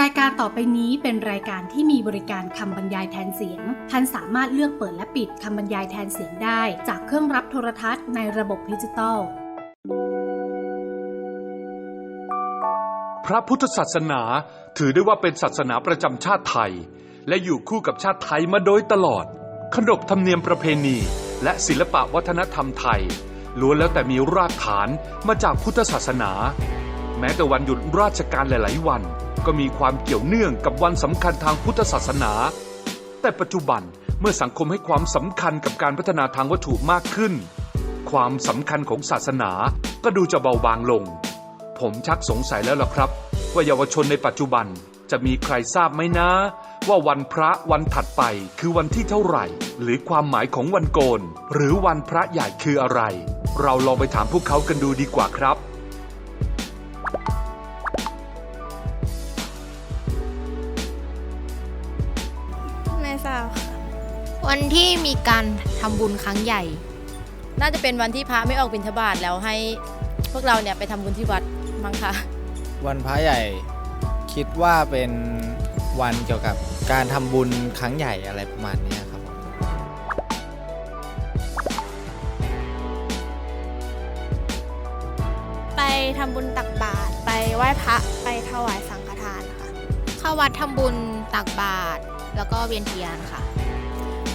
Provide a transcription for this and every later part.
รายการต่อไปนี้เป็นรายการที่มีบริการคำบรรยายแทนเสียง ท่านสามารถเลือกเปิดและปิดคำบรรยายแทนเสียงได้ จากเครื่องรับโทรทัศน์ในระบบดิจิตอล พระพุทธศาสนาถือได้ว่าเป็นศาสนาประจำชาติไทย และอยู่คู่กับชาติไทยมาโดยตลอด ขนบธรรมเนียมประเพณี และศิลปะวัฒนธรรมไทยล้วนแล้วแต่มีรากฐานมาจากพุทธศาสนา แม้แต่วันหยุดราชการหลาย ๆ วัน ก็มีความเกี่ยวเนื่องกับวันสำคัญทางพุทธศาสนา แต่ปัจจุบันเมื่อสังคมให้ความสำคัญกับการพัฒนาทางวัตถุมากขึ้น ความสำคัญของศาสนาก็ดูจะเบาบางลง ผมชักสงสัยแล้วล่ะครับ ว่าเยาวชนในปัจจุบันจะมีใครทราบไหมนะ ว่าวันพระวันถัดไปคือวันที่เท่าไหร่ หรือความหมายของวันโกน หรือวันพระใหญ่คืออะไร เราลองไปถามพวกเขากันดูดีกว่าครับ วันที่มีการทำบุญครั้งใหญ่ น่าจะเป็นวันที่พระไม่ออกบิณฑบาตแล้วให้พวกเราเนี่ยไปทำบุญที่วัดมั้งคะวันพระใหญ่คิดว่าเป็นวันเกี่ยวกับการทำบุญครั้งใหญ่อะไรประมาณเนี้ยครับผมไปทำบุญตักบาตรไปไหว้พระไปถวายสังฆทานค่ะเข้าวัดทำบุญตักบาตรแล้วก็เวียนเทียนค่ะ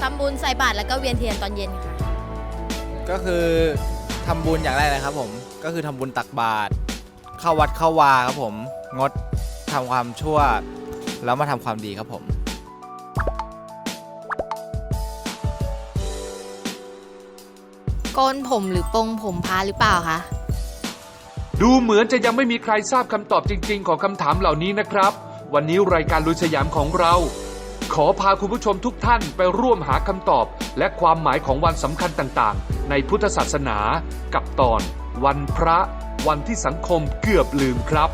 ทำบุญใส่บาตรแล้วก็เวียนเทียนตอนเย็นค่ะ ก็คือทำบุญอย่างแรกเลยครับผมก็คือทำบุญตักบาตรเข้าวัดเข้าวาครับผมงดทำความชั่ว แล้วมาทำความดีครับผม โกนผมหรือปรงผมพาหรือเปล่าคะ ดูเหมือนจะยังไม่มีใครทราบคำตอบจริง ๆ ของคำถามเหล่านี้นะครับ วันนี้รายการลุยสยามของเรา ขอพาคุณผู้ชมทุกท่านไปร่วมหาคำตอบ และความหมายของวันสำคัญต่างๆ ในพุทธศาสนา กับตอน วันพระ วันที่สังคมเกือบลืมครับ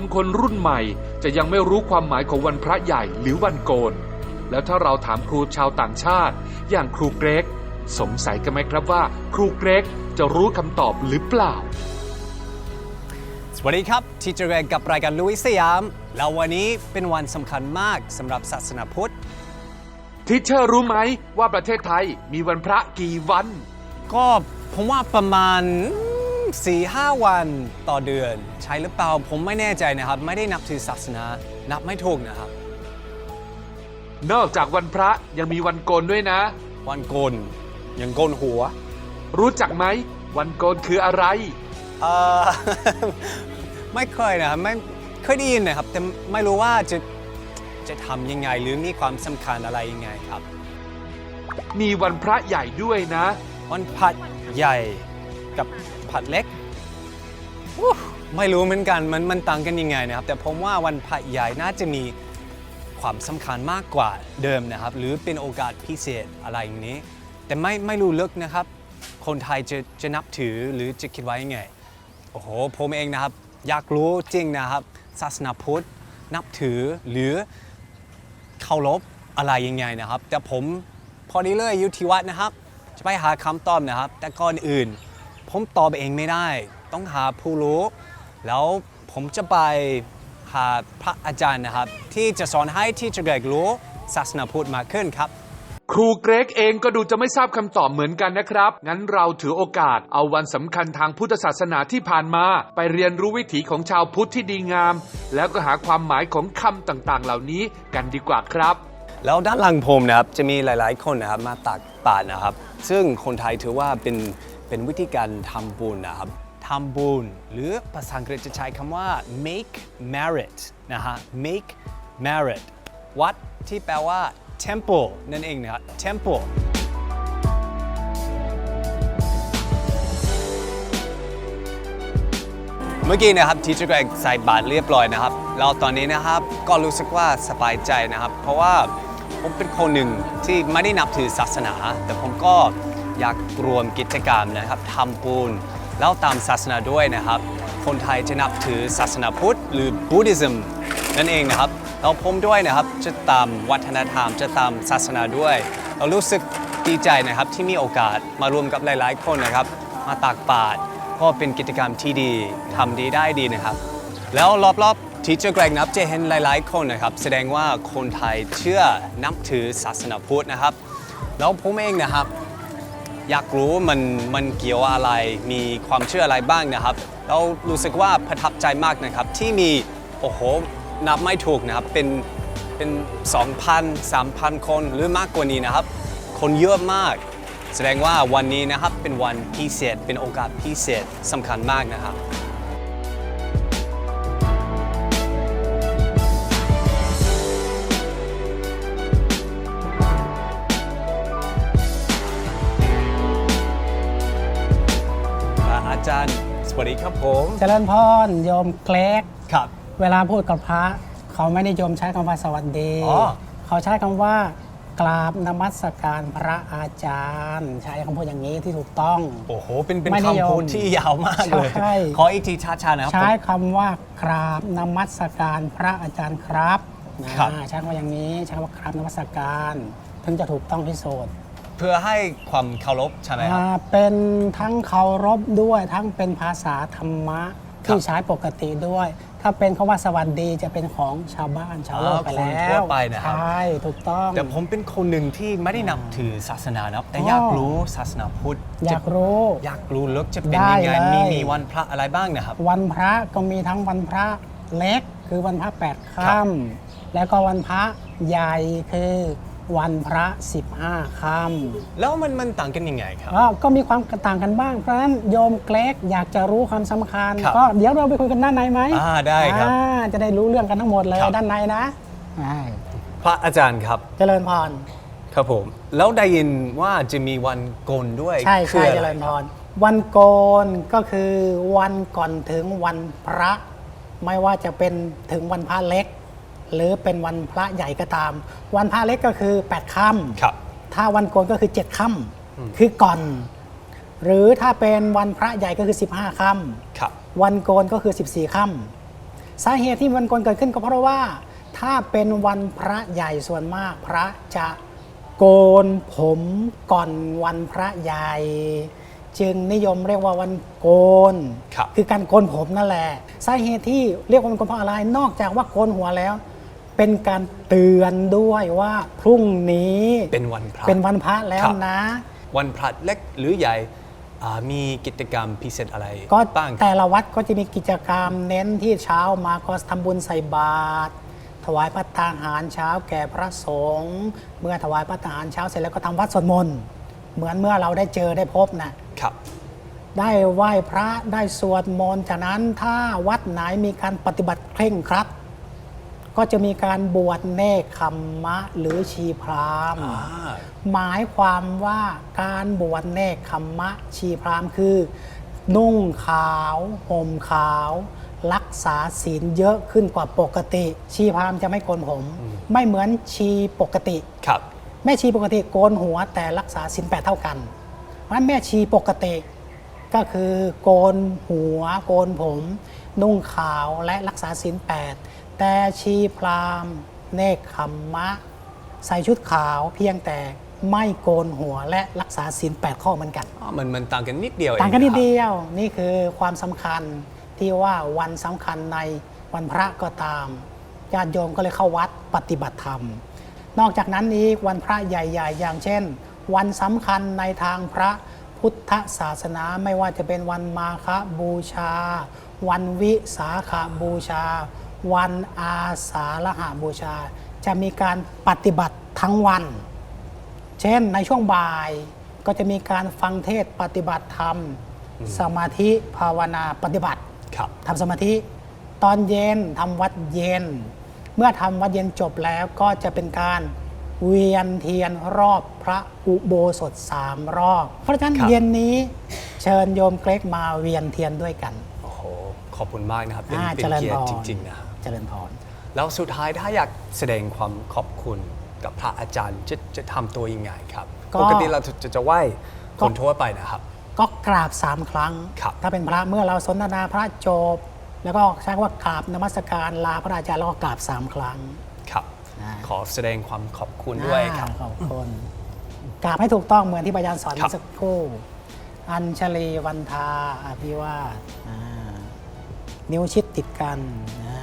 นเยาวชนคนรุ่นใหม่ จะยังไม่รู้ความหมายของวันพระใหญ่หรือวันโกน แล้วถ้าเราถามครูชาวต่างชาติ อย่างครูเกรก สงสัยกันไหมครับว่า ครูเกรกจะรู้คำตอบหรือเปล่า สวัสดีครับ ทีเจอร์เกรกกับรายการลุยสยาม แล้ววันนี้เป็นวันสำคัญมากสำหรับศาสนาพุทธ ทิเชอร์รู้ไหมว่าประเทศไทยมีวันพระกี่วัน ก็ผมว่าประมาณ 4-5 วันต่อเดือน ใช่หรือเปล่าผมไม่แน่ใจนะครับ ไม่ได้นับถือศาสนา นับไม่ถูกนะครับ นอกจากวันพระยังมีวันโกนด้วยนะ วันโกนยังโกนหัว รู้จักไหม วันโกนคืออะไร เออ ไม่เคยนะครับไม่เคยได้ยินนะครับ แต่ไม่รู้ว่าจะจะทำยังไงหรือมีความสำคัญอะไรยังไงครับ มีวันพระใหญ่ด้วยนะ วันผัดใหญ่กับ ผัดเล็กไม่รู้เหมือนกันมันมันต่างกันยังไงนะครับ แต่ผมว่าวันผัดใหญ่น่าจะมีความสำคัญมากกว่าเดิมนะครับ หรือเป็นโอกาสพิเศษอะไรอย่างนี้ แต่ไม่ไม่รู้ลึกนะครับ คนไทยจะจะนับถือหรือจะคิดว่ายังไงโอ้โหผมเองนะครับ อยากรู้จริงนะครับ ศาสนาพุทธนับถือหรือเคารพอะไรยังไงนะครับ แต่ผมพอดีเลยอยู่ที่วัดนะครับ จะไปหาคำตอบนะครับ แต่ก่อนอื่น ผมตอบเองไม่ได้ ต้องหาผู้รู้ แล้วผมจะไปหาพระอาจารย์นะครับ ที่จะสอนให้ที่จะเกิดรู้ศาสนาพุทธมากขึ้นครับครูเกรกเองก็ดูจะไม่ทราบคำตอบเหมือนกันนะครับ งั้นเราถือโอกาสเอาวันสำคัญทางพุทธศาสนาที่ผ่านมา ไปเรียนรู้วิถีของชาวพุทธที่ดีงาม แล้วก็หาความหมายของคำต่างๆ เหล่านี้กันดีกว่าครับ แล้วด้านหลังผมนะครับจะมีหลาย ๆ คนนะครับมาตักบาตรนะครับ ซึ่งคนไทยถือว่าเป็น เป็นวิธีการทำบุญนะครับทำบุญหรือภาษาอังกฤษจะใช้คำว่า make merit นะฮะ make merit วัดที่แปลว่า temple นั่นเองนะครับ temple เมื่อกี้นะครับทีเจอร์เกรกใส่บาตรเรียบร้อยนะครับแล้วตอนนี้นะครับก็รู้สึกว่าสบายใจนะครับ เพราะว่าผมเป็นคนหนึ่งที่ไม่ได้นับถือศาสนา แต่ผมก็ อยากรวมกิจกรรมนะครับทำบุญแล้วตามศาสนาด้วยนะครับ คนไทยจะนับถือศาสนาพุทธหรือบูดิซึมนั่นเองนะครับแล้วผมด้วยนะครับจะตามวัฒนธรรมจะตามศาสนาด้วย เรารู้สึกดีใจนะครับที่มีโอกาสมารวมกับหลาย ๆ คนนะครับ มาตากบาตรก็เป็นกิจกรรมที่ดีทำดีได้ดีนะครับ แล้วรอบๆที่เจอแกรกนับจะเห็นหลาย ๆ คนนะครับ แสดงว่าคนไทยเชื่อนับถือศาสนาพุทธนะครับ แล้วผมเองนะครับ อยากรู้มันมันเกี่ยวอะไร มีความเชื่ออะไรบ้างนะครับ เรารู้สึกว่าประทับใจมากนะครับ ที่มีโอ้โหนับไม่ถูกนะครับ เป็นเป็น 2,000 3,000 คนหรือมากกว่านี้นะครับ คนเยอะมาก แสดงว่าวันนี้นะครับเป็นวันพิเศษเป็นโอกาสพิเศษสำคัญมากนะครับ วัสดีครับผมเจริญพรโยมเกรกครับ เวลาพูดกับพระ เขาไม่นิยมใช้คำว่าสวัสดี อ๋อ เขาใช้คำว่ากราบนมัสการพระอาจารย์ ใช้คำพูดอย่างนี้ที่ถูกต้อง โอ้โห เป็นเป็นไม่นิยมคำพูดที่ยาวมากเลย ใช่ ขออีกทีช้าๆนะครับ ใช้ผมคำว่ากราบนมัสการพระอาจารย์ครับนะครับ ใช้คำว่าอย่างนี้ใช้คำว่ากราบนมัสการ ถึงจะถูกต้องที่สุด เพื่อให้ความเคารพใช่ไหมครับ อ่าเป็นทั้งเคารพด้วยทั้งเป็นภาษาธรรมะครับ ที่ใช้ปกติด้วย ถ้าเป็นคำว่าสวัสดีจะเป็นของชาวบ้านชาวโลกไปอ่าคนแล้ทั่ววไปนะครับใช่ถูกต้อง แต่ผมเป็นคนหนึ่งที่ไม่ได้นับถือศาสนานะครับแต่อ๋ออยากรู้ศาสนาพุทธอยากรู้ อยากรู้แล้วจะเป็นได้ยังไงเลย มีมีวันพระอะไรบ้างนะครับ วันพระก็มีทั้งวันพระเล็ก คือวันพระแปดครัค่บำแล้วก็วันพระใหญ่คือ วันพระ 15ค่ำแล้วมันมันต่างกันยังไงครับอ๋อก็มีความต่างกันบ้าง เพราะฉะนั้นโยมเกรกอยากจะรู้ความสำคัญ ครับก็เดี๋ยวเราไปคุยกันด้านในไหมอ่าได้ครับ อ่าจะได้รู้เรื่องกันทั้งหมดเลยครับด้านในนะใช่พระอาจารย์ครับ เจริญพร ครับผม แล้วได้ยินว่าจะมีวันโกนด้วยใช่คืใช่อเจอะไรริญคพบรวันโกนก็คือวันก่อนถึงวันพระ ไม่ว่าจะเป็นถึงวันพระเล็ก หรือเป็นวันพระใหญ่ก็ตาม วันพระเล็กก็คือ8ค่ำครับถ้าวันโกนก็คือ7ค่ำคือก่อน หรือถ้าเป็นวันพระใหญ่ก็คือ 15ค่ำ ครับ วันโกนก็คือ 14ค่ำสาเหตุที่วันโกนเกิดขึ้นก็เพราะว่า ถ้าเป็นวันพระใหญ่ส่วนมากพระจะโกนผมก่อนวันพระใหญ่ จึงนิยมเรียกว่าวันโกนครับ อการโกนผมนั่นแหละสาเหตุที่เรียกว่าวันโกนเพราะอะไรนอกจากว่าโกนหัวแล้ว เป็นการเตือนด้วยว่าพรุ่งนี้เป็นวันพระเป็นวันพระแล้วครับนะ วันพระเล็กหรือใหญ่อ่ามีกิจกรรมพิเศษอะไรก็บ้างแต่ละวัดก็จะมีกิจกรรมเน้นที่เช้ามาก็ทำบุญใส่บาตรถวายพระทหารเช้าแก่พระสงฆ์เมื่อถวายพระทหารเช้าเสร็จแล้วก็ทำวัดสวดมนต์เหมือนเมื่อเราได้เจอได้พบนะครับ ได้ไหว้พระได้สวดมนต์จากนั้นถ้าวัดไหนมีการปฏิบัติเคร่งครัด ก็จะมีการบวชเนคขมมะหรือชีพราหมณ์ หมายความว่าการบวชเนคขมมะชีพราหมณ์คือ นุ่งขาวห่มขาว รักษาศีลเยอะขึ้นกว่าปกติ ชีพราหมณ์จะไม่โกนผม ไม่เหมือนชีปกติครับ แม่ชีปกติโกนหัวแต่รักษาศีลแปดเท่ากันเพราะฉะนั้นแม่ชีปกติก็คือโกนหัวโกนผม นุ่งขาวและรักษาศีลแปด แต่ชีพราหมณ์เนคขมมะ ใส่ชุดขาวเพียงแต่ไม่โกนหัวและรักษาศีลแปดข้อเหมือนกัน อ๋อมันมันต่างกันนิดเดียวเองต่างกันนิดครับเดียวนี่คือความสำคัญที่ว่าวันสำคัญในวันพระก็ตามญาติโยมก็เลยเข้าวัดปฏิบัติธรรม นอกจากนั้นอีกวันพระใหญ่ๆ อย่างเช่น วันสำคัญในทางพระพุทธศาสนาไม่ว่าจะเป็นวันมาฆบูชา วันวิสาขาบูชา วันอาสาฬหาบูชา จะมีการปฏิบัติทั้งวัน เช่นในช่วงบ่ายก็จะมีการฟังเทศน์ปฏิบัติธรรม สมาธิภาวนาปฏิบัติครับทำสมาธิ ตอนเย็นทำวัดเย็น เมื่อทำวัดเย็นจบแล้วก็จะเป็นการเวียนเทียนรอบพระอุโบสถสามรอบ เพราะฉะนั้นครับเย็นนี้เชิญโยมเกรกมาเวียนเทียนด้วยกัน โอ้โห ขอบคุณมากนะครับ เป็นอ่าเป็นเจริญเกียพรติรจริง ๆ นะครับเจริญพรแล้วสุดท้ายถ้าอยากแสดงความขอบคุณกับพระอาจารย์จะจะทำตัวยังไงครับก็ปกติเราจะจะจะไหว้ก็คนทั่วไปนะครับ ก็กราบสามครั้งครับถ้าเป็นพระเมื่อเราสนทนาพระจบ แล้วก็ใช้คำว่ากราบนมัสการลาพระอาจารย์แล้วก็กราบสามครั้งครับอ่าขอแสดงความขอบคุณด้วยครับอ่าขอบคุณกราบให้ถูกต้องเหมือนที่พระอาจารย์สอนครับเมื่อสักครู่ อัญชลีวันทาอภิวาทอ่านิ้วชิดติดกันอ่า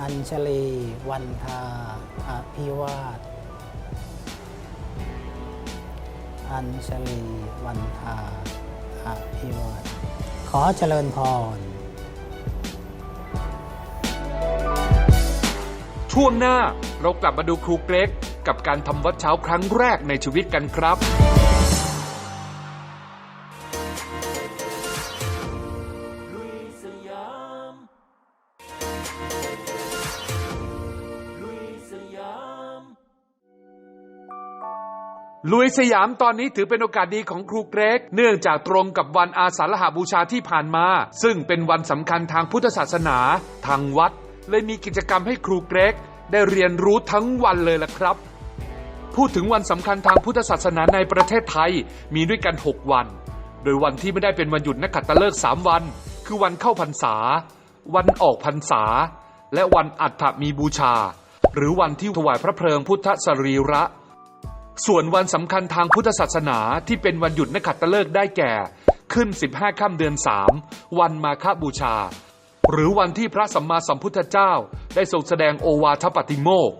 อัญชลี วันทาอภิวาท อัญชลี วันทาอภิวาท ขอเจริญพร ช่วงหน้าเรากลับมาดูครูเกรกกับการทำวัดเช้าครั้งแรกในชีวิตกันครับ ลุยสยามตอนนี้ถือเป็นโอกาสดีของครูเกรก เนื่องจากตรงกับวันอาสาฬหบูชาที่ผ่านมา ซึ่งเป็นวันสำคัญทางพุทธศาสนา ทางวัด เลยมีกิจกรรมให้ครูเกรก ได้เรียนรู้ทั้งวันเลยล่ะครับ พูดถึงวันสำคัญทางพุทธศาสนาในประเทศไทยมีด้วยกัน 6 วัน โดยวันที่ไม่ได้เป็นวันหยุดนักขัตฤกษ์3วัน คือวันเข้าพรรษา วันออกพรรษา และวันอัฐมีบูชา หรือวันที่ถวายพระเพลิงพุทธสรีระ ส่วนวันสำคัญทางพุทธศาสนาที่เป็นวันหยุดนักขัตฤกษ์ได้แก่ ขึ้น 15ค่ำเดือน 3 วันมาฆบูชา หรือวันที่พระสัมมาสัมพุทธเจ้าได้ทรงแสดงโอวาทปฏิโมก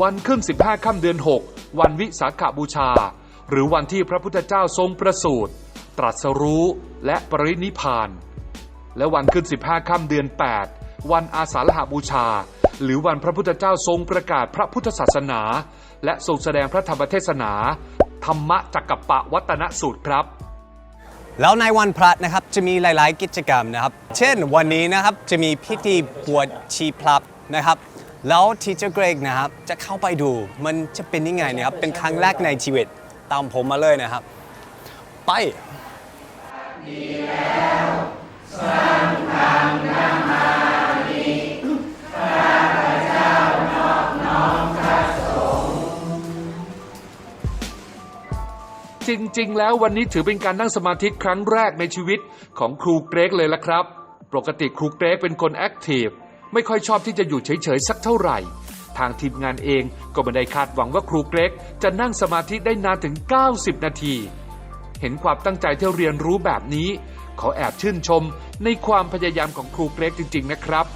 วันขึ้น 15ค่ำเดือน 6 วันวิสาขบูชา หรือวันที่พระพุทธเจ้าทรงประสูติตรัสรู้และปรินิพพาน และวันขึ้น 15ค่ำเดือน 8 วันอาสาฬหบูชา หรือวันพระพุทธเจ้าทรงประกาศพระพุทธศาสนา และทรงแสดงพระธรรมเทศนา ธรรมะจักกัปปะวัตนสูตรครับ แล้วในวันพระนะครับจะมีหลาย ๆ กิจกรรมนะครับ เช่นวันนี้นะครับจะมีพิธีบวชชีพลับนะครับแล้วทีเจอร์เกรกนะครับจะเข้าไปดูมันจะเป็นยังไงนะครับเป็นครั้งแรกในชีวิตตามผมมาเลยนะครับ ไปดีแล้วสร้างทางนามา จริง ๆ แล้ววันนี้ถือเป็นการนั่งสมาธิครั้งแรกในชีวิตของครูเกรกเลยละครับ ปกติครูเกรกเป็นคนแอคทีฟไม่ค่อยชอบที่จะอยู่เฉยๆสักเท่าไหร่ ทางทีมงานเองก็ไม่ได้คาดหวังว่าครูเกรกจะนั่งสมาธิได้นานถึง 90 นาที เห็นความตั้งใจที่เรียนรู้แบบนี้ ขอแอบชื่นชมในความพยายามของครูเกรกจริง ๆ นะครับ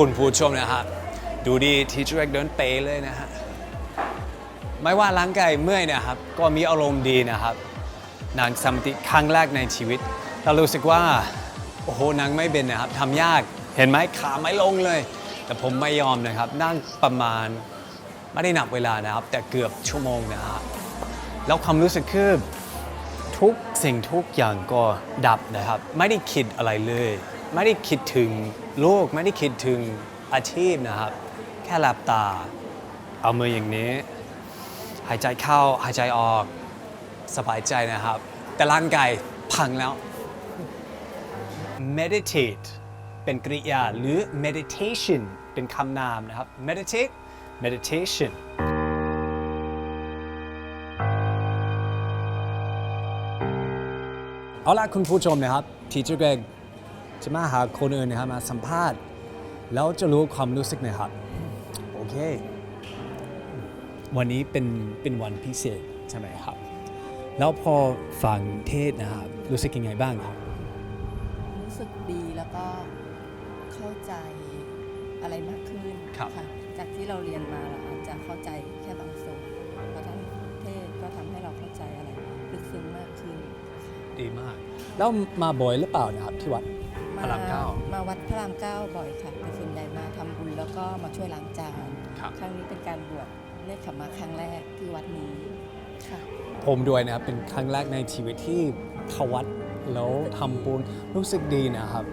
คุณผู้ชมนะฮะดูดีทีเอร์เกรกเดินเป๊ะเลยนะฮะไม่ว่าร่างกายเมื่อยนะครับ ก็มีอารมณ์ดีนะครับนางสมาธิครั้งแรกในชีวิต เรารู้สึกว่า โอ้โหนางไม่เป็นนะครับทำยากเห็นไหมขาไม่ลงเลย แต่ผมไม่ยอมนะครับ นั่งประมาณไม่ได้นับเวลานะครับ แต่เกือบชั่วโมงนะครับแล้วความรู้สึกคือทุกสิ่งทุกอย่างก็ดับนะครับ ไม่ได้คิดอะไรเลย ไม่ได้คิดถึงลูกไม่ได้คิดถึงอาชีพนะครับ แค่หลับตา เอามืออย่างนี้ หายใจเข้าหายใจออกสบายใจนะครับ แต่ร่างกายพังแล้ว meditate เป็นกริยาหรือ meditation เป็นคำนามนะครับ meditate meditation เอาล่ะคุณผู้ชมนะครับทีเจอร์เกรกจะมาหาคนอื่นนะครับมาสัมภาษณ์ แล้วจะรู้ความรู้สึกนะครับ โอเค วันนี้เป็นเป็นวันพิเศษใช่ไหมครับ แล้วพอฟังเทศน์นะครับรู้สึกยังไงบ้างครับ รู้สึกดีแล้วก็เข้าใจอะไรมากขึ้นครับะจากที่เราเรียนมาเราอาจจะเข้าใจแค่บางส่วนเพราะท่านเทศน์ก็ทำให้เราเข้าใจอะไรลึกซึ้งมากขึ้น ดีมาก แล้วมาบ่อยหรือเปล่านะครับที่วัดมา พระรามเก้ามาวัดพระรามเก้าบ่อยค่ะแต่ส่วนใหญ่มาทำบุญแล้วก็มาช่วยล้างจานครับครั้งนี้เป็นการบวชเนคขมาครั้งแรกที่วัดนี้ค่ะผมด้วยนะครับเป็นครั้งแรกในชีวิตที่เข้าวัดแล้วทำบุญรู้สึกดีนะครับ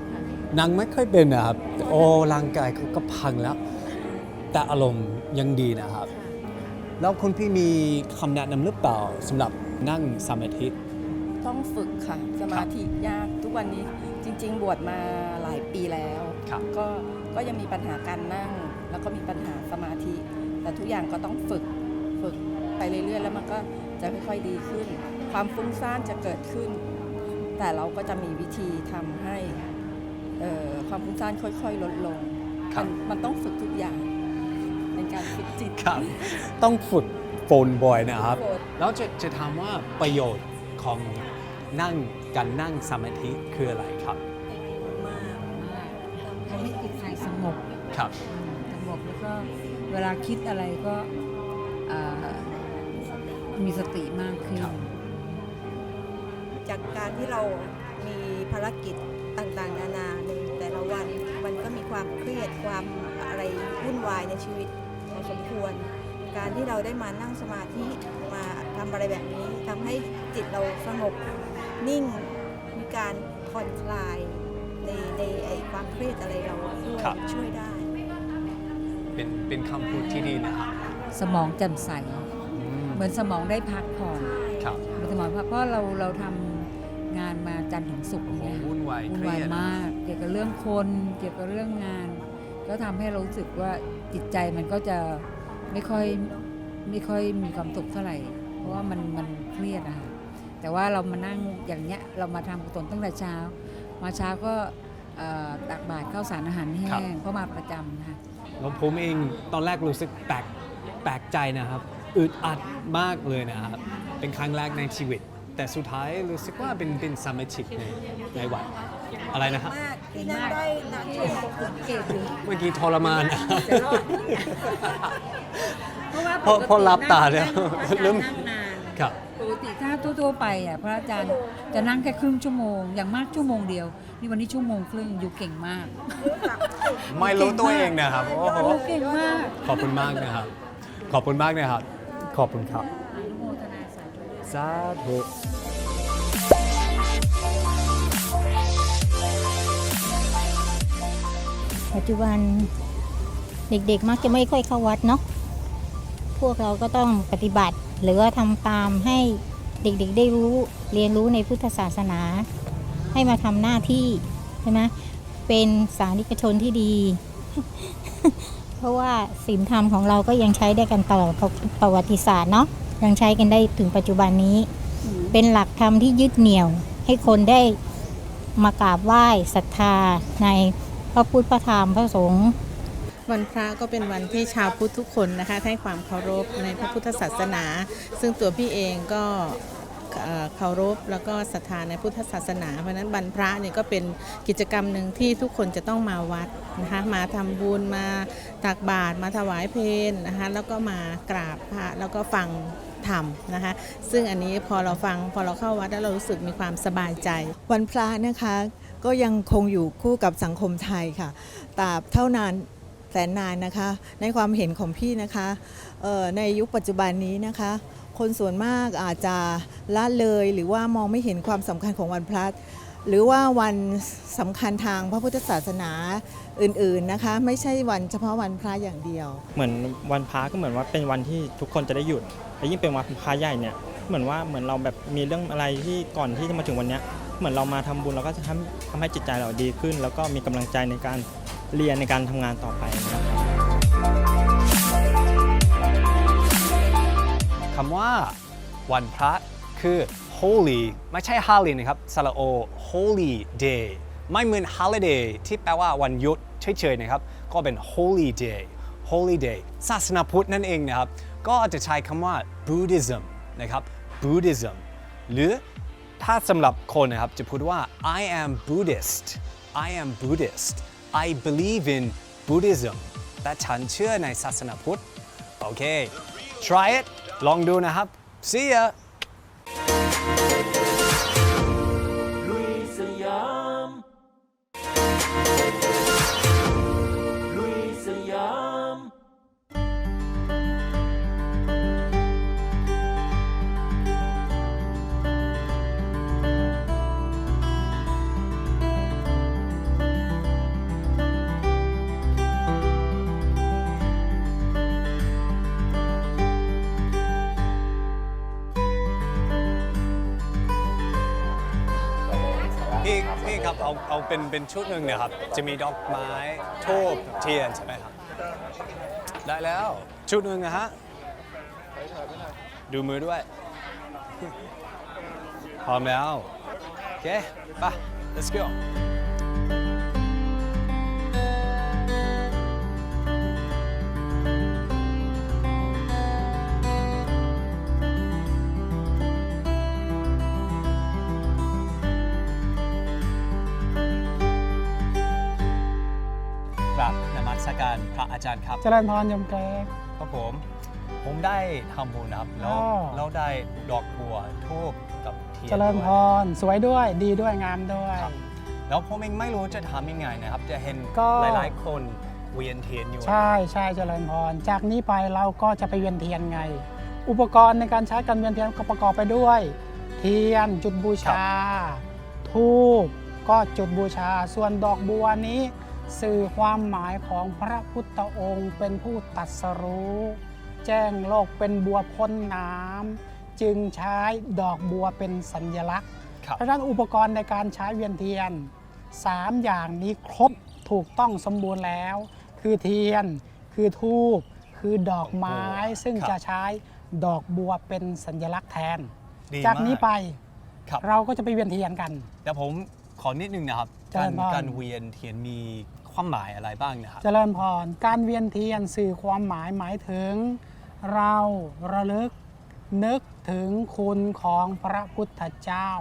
นางไม่ค่อยเป็นนะครับ โอ้ร่างกายเขาก็พังแล้ว แต่อารมณ์ยังดีนะครับ แล้วคุณพี่มีคำแนะนำหรือเปล่าสำหรับนั่งสมาธิต้องฝึกค่ะ สมาธิยากทุกวันนี้จ ริง ๆ บวชมาหลายปีแล้วครับก็ก็ยังมีปัญหาการนั่ง แล้วก็มีปัญหาสมาธิ แต่ทุกอย่างก็ต้องฝึกฝึกไปเรื่อยๆ แล้วมันก็จะค่อยๆดีขึ้น ความฟุ้งซ่านจะเกิดขึ้น แต่เราก็จะมีวิธีทำให้เอ่อความฟุ้งซ่านค่อย ๆ ลดลงครับมันมันต้องฝึกทุกอย่างในการฝึกจิตครับ ต้องฝึกโฟนบ่อยนะครับฝึกแล้วจะจะถามว่าประโยชน์ของนั่งการนั่งสมาธิคืออะไรครับ ก็เวลาคิดอะไรก็เอ่อมีสติมากขึ้นครับจากการที่เรามีภารกิจต่างๆ นานาในแต่ละวัน มันก็มีความเครียดความอะไรวุ่นวายในชีวิตพอสมควร การที่เราได้มานั่งสมาธิมาทำอะไรแบบนี้ทำให้จิตเราสงบนิ่งมีการผ่อนคลายในในไอความเครียดอะไรเราด้วยครับช่วยได้ เป็นเป็นคำพูดที่ดีนะครับสมองแจ่มใส เหมือนสมองได้พักผ่อนครับเหมือนสมองพักเพราะเราเราทำงานมาจันทร์ถึงศุกร์อย่างเงี้ยวุ่นวายวุ่เคนรีวายยดมาก เกี่ยวกับเรื่องคนเกี่ยวกับเรื่องงาน ก็ทำให้เรารู้สึกว่าจิตใจมันก็จะไม่ค่อยไม่ค่อยมีความสุขเท่าไหร่ เพราะว่ามันมันเครียดอะค่ะแต่ว่าเรามานั่งอย่างเนี้ยเรามาทำกุศลตั้งแต่เช้า มาเช้าก็เอ่อตักบาตรข้าวสารอาหารแห้งเพราะมาประจำนะคะ แล้วผมเองตอนแรกรู้สึกแปลกแปลกใจนะครับอึดอัดมากเลยนะครับ เป็นครั้งแรกในชีวิต แต่สุดท้ายรู้สึกว่าเป็นเป็นสมาชิกในในวัดอะไรนะครับ มากที่นั่งได้นานชั่วโมงครึ่งเก่งถึงเมื่อกี้ทรมานจะรอดเพราะว่าเพราะเพราะรับตาแล้วเริ่เริ่ม มนั่งนาน ครับ ปกติถ้าทั่วๆไปอะพระอาจารย์จะนั่งแค่ครึ่งชั่วโมง อย่างมากชั่วโมงเดียว นี่วันนี้ชั่วโมงครึ่งอยู่เก่งมากไม่รู้ตัวเองนะครับโอ้โหอยู่เก่งมากขอบคุณมากนะครับ ขอบคุณมากนะครับ ขอบคุณครับอนุโมทนาสาธุด้วยสาธุปัจจุบันเด็กๆมักจะไม่ค่อยเข้าวัดเนาะ พวกเราก็ต้องปฏิบัติ หรือว่าทำตามให้เด็กๆได้รู้เรียนรู้ในพุทธศาสนา ให้มาทำหน้าที่ใช่ไหมเป็นสานิกชนที่ดี เพราะว่าศีลธรรมของเราก็ยังใช้ได้กันตลอดประวัติศาสตร์เนาะยังใช้กันได้ถึงปัจจุบันนี้ เป็นหลักธรรมที่ยึดเหนี่ยว ให้คนได้มากราบไหว้ศรัทธาในพระพุทธพระธรรมพระสงฆ์ วันพระก็เป็นวันที่ชาวพุทธทุกคนนะคะให้ความเคารพในพระพุทธศาสนา ซึ่งตัวพี่เองก็เคารพแล้วก็ศรัทธาในพุทธศาสนา เพราะนั้นวันพระเนี่ยก็เป็นกิจกรรมหนึ่งที่ทุกคนจะต้องมาวัดนะคะมาทำบุญมาตักบาตรมาถวายเพลนะคะแล้วก็มากราบพระแล้วก็ฟังธรรมนะคะซึ่งอันนี้พอเราฟังพอเราเข้าวัดแล้วเรารู้สึกมีความสบายใจ วันพระนะคะก็ยังคงอยู่คู่กับสังคมไทยค่ะตราบเท่านาน แสนนานนะคะ ในความเห็นของพี่นะคะในยุคปัจจุบันนี้นะคะ คนส่วนมากอาจจะละเลยหรือว่ามองไม่เห็นความสำคัญของวันพระหรือว่าวันสำคัญทางพระพุทธศาสนาอื่นๆนะคะ ไม่ใช่วันเฉพาะวันพระอย่างเดียว เหมือนวันพระก็เหมือนว่าเป็นวันที่ทุกคนจะได้หยุดและยิ่งเป็นวันพระใหญ่เนี่ยเหมือนว่าเหมือนเราแบบมีเรื่องอะไรที่ก่อนที่จะมาถึงวันนี้เหมือนเรามาทำบุญเราก็จะทำทำให้จิตใจเราดีขึ้น แล้วก็มีกำลังใจในการ เรียนในการทำงานต่อไปนะครับคำว่าวันพระคือ holy ไม่ใช่ holy นะครับสระโอ holy day ไม่เหมือน holiday ที่แปลว่าวันหยุดเฉยๆนะครับ ก็เป็น holy day holy day ศาสนาพุทธนั่นเองนะครับ ก็จะใช้คำว่า Buddhism นะครับ Buddhism หรือถ้าสำหรับคนนะครับจะพูดว่า I am Buddhist I am Buddhist I believe in Buddhism แต่ฉันเชื่อในศาสนาพุทธ โอเค try it ลองดูนะครับ see ya เอาเอาเป็นเป็นชุดหนึ่งเนี่ยครับจะมีดอกไม้ทูบเทียนใช่ไหมครับได้แล้วชุดหนึ่งนะฮะดูมือด้วย พร้อมแล้ว โอเคไป let's go มัสการพระอาจารย์ครับเจริญพรโยมแกรกครับผม ผมได้ทำบุญนะครับแล้วอ๋อแล้วได้ดอกบัวทูบกับเทียนเจริญพด้วย รสวยด้วยดีด้วยงามด้วยแล้วผมเองไม่รู้จะทำยังไงนะครับ จะเห็นก็ หลายๆ คนเวียนเทียนอยู่ใช่ใช่เจริญพร จากนี้ไปเราก็จะไปเวียนเทียนไง อุปกรณ์ในการใช้การเวียนเทียนก็ประกอบไปด้วย เทียนจุดบูชา ทูบก็จุดบูชา ส่วนดอกบัวนี้ สื่อความหมายของพระพุทธองค์เป็นผู้ตรัสรู้ แจ้งโลกเป็นบัวพ้นน้ำจึงใช้ดอกบัวเป็นสัญลักษณ์ครับเพราะฉะนั้นอุปกรณ์ในการใช้เวียนเทียน 3 อย่างนี้ครบถูกต้องสมบูรณ์แล้ว คือเทียน คือทูบคือดอกไม้ซึ่งครับจะใช้ดอกบัวเป็นสัญลักษณ์แทนดีจากมากนี้ไปครับเราก็จะไปเวียนเทียนกัน แต่ผมขอนิดนึงนะครับเจการริญพรการเวียนเทียนมี ความหมายอะไรบ้างนะครับ เจริญพร การเวียนเทียนสื่อความหมายหมายถึง เราระลึกนึกถึงคุณของพระพุทธเจ้า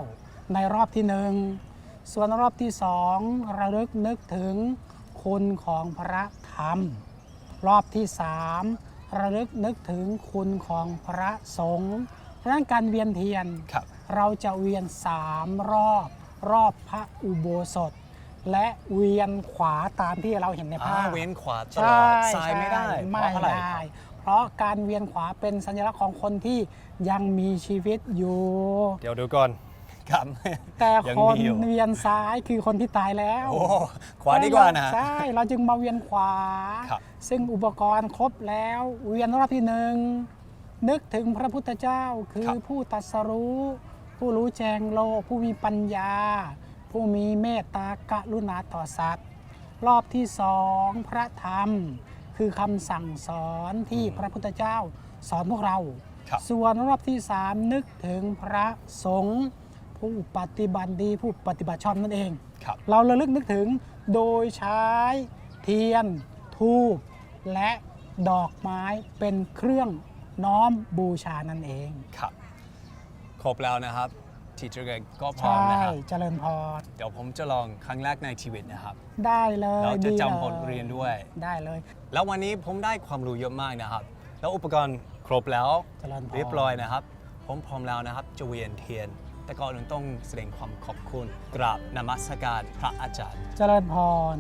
ในรอบที่หนึ่ง ส่วนรอบที่สองระลึกนึกถึงคุณของพระธรรม รอบที่สามระลึกนึกถึงคุณของพระสงฆ์เพราะฉะนั้นการเวียนเทียน ครับ เราจะเวียนสามรอบ รอบพระอุโบสถ และเวียนขวาตามที่เราเห็นในภาอ่าพเวียนขวาตลใช่อดซ้ายไม่ได้ใช่เพไม่ราะอะไรได้ครับเพราะการเวียนขวาเป็นสัญลักษณ์ของคนที่ยังมีชีวิตอยู่ เดี๋ยวดูก่อนครับแต่ยังคนมีอยู่เวียนซ้ายคือคนที่ตายแล้วโอ้ขวาดีกว่านะฮะใช่เราจึงมาเวียนขวาครับซึ่งอุปกรณ์ครบแล้วเวียนรอบที่หนึ่งนึกถึงพระพุทธเจ้าคือผู้ตรัสรู้ ผู้รู้แจ้งโลกผู้มีปัญญา ผู้มีเมตตากรุณาต่อสัตว์ รอบที่สองพระธรรม คือคำสั่งสอนที่พระพุทธเจ้าสอนพวกเรา ครับ ส่วนรอบที่สามนึกถึงพระสงฆ์ผู้ปฏิบัติดีผู้ปฏิบัติชอบนั่นเอง ครับ เราระลึกนึกถึงโดยใช้เทียนทูบและดอกไม้เป็นเครื่องน้อมบูชานั่นเอง ครับ ครบแล้วนะครับ ทีเจอร์เกก็พร้อมใช่นะครับ เจริญพร เดี๋ยวผมจะลองครั้งแรกในชีวิตนะครับ ได้เลยเราจะดีจำลบทเรียนด้วย ได้เลย แล้ววันนี้ผมได้ความรู้เยอะมากนะครับ แล้วอุปกรณ์ครบแล้วเจริญพร เรียบร้อยนะครับ ผมพร้อมแล้วนะครับจะเวียนเทียน แต่ก่อนอื่นต้องแสดงความขอบคุณ กราบนมัสการพระอาจารย์ เจริญพร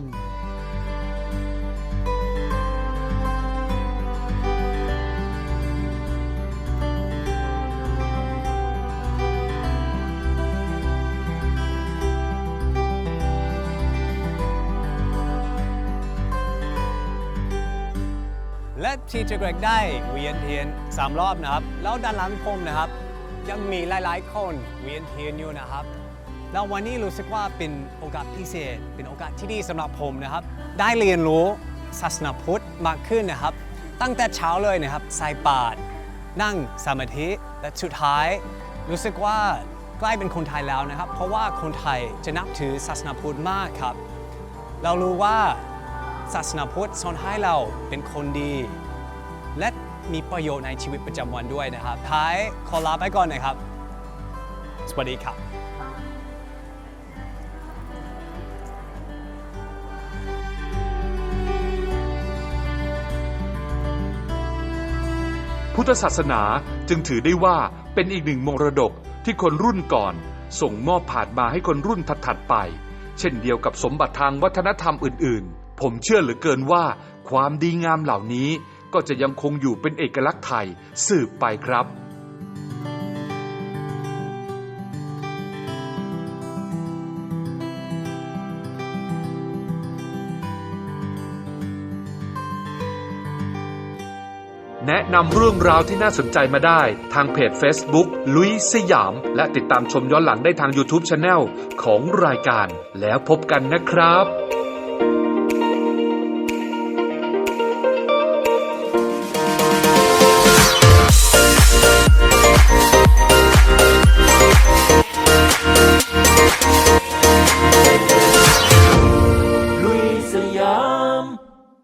ทีเจอร์เกรกได้เวียนเทียน3รอบนะครับ แล้วด้านหลังผมนะครับ ยังมีหลายๆคนเวียนเทียนอยู่นะครับ แล้ววันนี้รู้สึกว่าเป็นโอกาสพิเศษ เป็นโอกาสที่ดีสำหรับผมนะครับ ได้เรียนรู้ศาสนาพุทธมากขึ้นนะครับ ตั้งแต่เช้าเลยนะครับใส่บาตรนั่งสมาธิและสุดท้าย รู้สึกว่าใกล้เป็นคนไทยแล้วนะครับ เพราะว่าคนไทยจะนับถือศาสนาพุทธมากครับ เรารู้ว่าศาสนาพุทธสอนให้เราเป็นคนดี และมีประโยชน์ในชีวิตประจำวันด้วยนะครับท้ายขอลาไปก่อนนะครับ สวัสดีครับพุทธศาสนาจึงถือได้ว่าเป็นอีกหนึ่งมรดกที่คนรุ่นก่อน ส่งมอบผ่านมาให้คนรุ่นถัดๆไป เช่นเดียวกับสมบัติทางวัฒนธรรมอื่นๆ ผมเชื่อเหลือเกินว่า ความดีงามเหล่านี้ ก็จะยังคงอยู่เป็นเอกลักษณ์ไทยสืบไปครับแนะนำเรื่องราวที่น่าสนใจมาได้ ทางเพจ Facebook ลุยสยาม และติดตามชมย้อนหลังได้ทาง YouTube Channel ของรายการ แล้วพบกันนะครับ